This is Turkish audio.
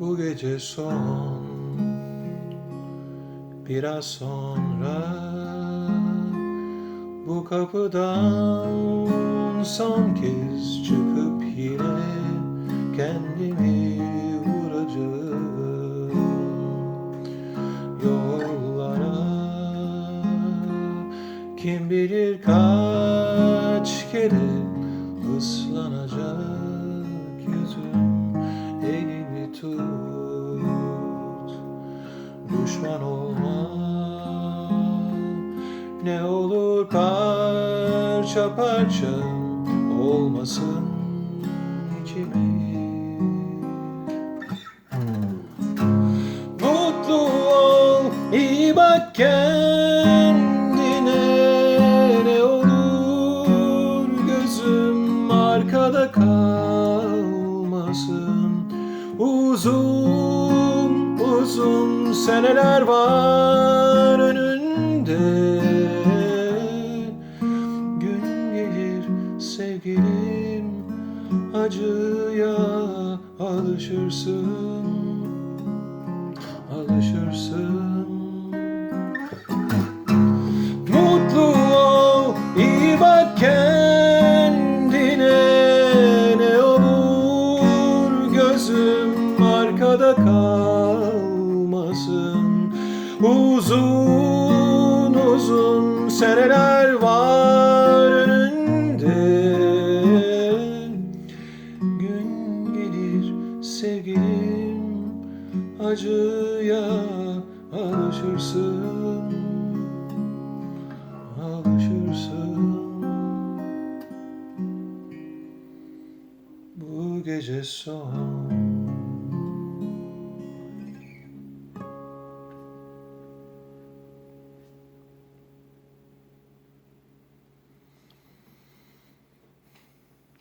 Bu gece son Biraz sonra Bu kapıdan Son kez çıkıp yine Kendimi vuracağım. Yollara Kim bilir kaç kere ıslanacak yüzüm tut. Düşman olma ne olur parça parça olmasın ikimiz Mutlu ol, iyi bak kendine. Ne olur gözüm arkada kalmasın Uzun uzun seneler var önünde. Gün gelir sevgilim acıya alışırsın. Alışırsın arkada kalmasın. Uzun uzun seneler var önünde. Gün gelir sevgilim acıya alışırsın. Alışırsın. Bu gece son